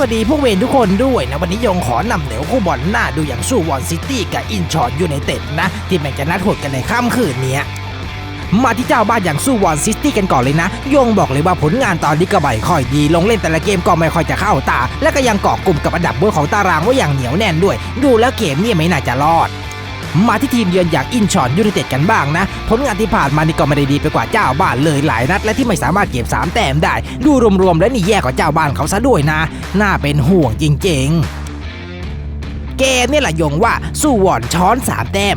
วัสดีพวกเวนทุกคนด้วยนะ วันนี้ยงขอนำเหนียวคู่บอลหน้าดูอย่างสู้วอนซิตี้กับอินชอนยูไนเต็ดนะ ที่แม่งจะนัดหดกันในค่ำคืนนี้มาที่เจ้าบ้านอย่างสู้วอนซิตี้กันก่อนเลยนะ ยงบอกเลยว่าผลงานตอนนี้ก็ไม่ค่อยดี ลงเล่นแต่ละเกมก็ไม่ค่อยจะเข้าตา และก็ยังเกาะกลุ่มกับอันดับเบอร์ของตารางไว้อย่างเหนียวแน่นด้วย ดูแล้วเกมนี่ไม่น่าจะรอด มาที่ทีมเยือนอย่างอินชอนยูไนเต็ดกันบ้างนะ ผลงานที่ผ่านมานี่ก็ไม่ได้ดีไปกว่าเจ้าบ้านเลยหลายนัด และที่ไม่สามารถเก็บ 3 แต้มได้ ดูรวมๆแล้วนี่แย่กว่าเจ้าบ้านเขาซะด้วยนะ น่าเป็นห่วงจริงๆ เกมนี่แหละยงว่าสู้วอนช้อน 3 แต้ม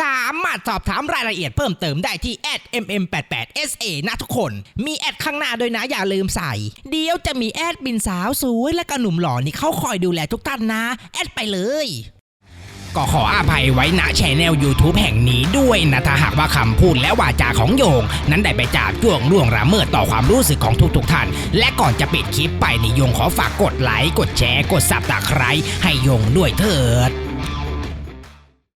สามารถสอบถามรายละเอียดเพิ่มเติมได้ที่ @mm88sa นะทุกคน มีแอดข้างหน้าด้วยนะอย่าลืมใส่ เดี๋ยวจะมีแอดบินสาวสวยและก็หนุ่มหล่อนี่เขาคอยดูแลทุกท่านนะ แอดไปเลย ก็ขออภัยไว้ณชแนล YouTube แห่งนี้ด้วยนะถ้าหากว่าคำพูดและวาจาของโยง นั้นได้ไปจากจ่วงล่วงละเมิดต่อความรู้สึกของทุกๆท่าน และก่อนจะปิดคลิปไปนี่โยงขอฝากกดไลค์กดแชร์กดซับตะไคร้ให้โยงด้วยเถิด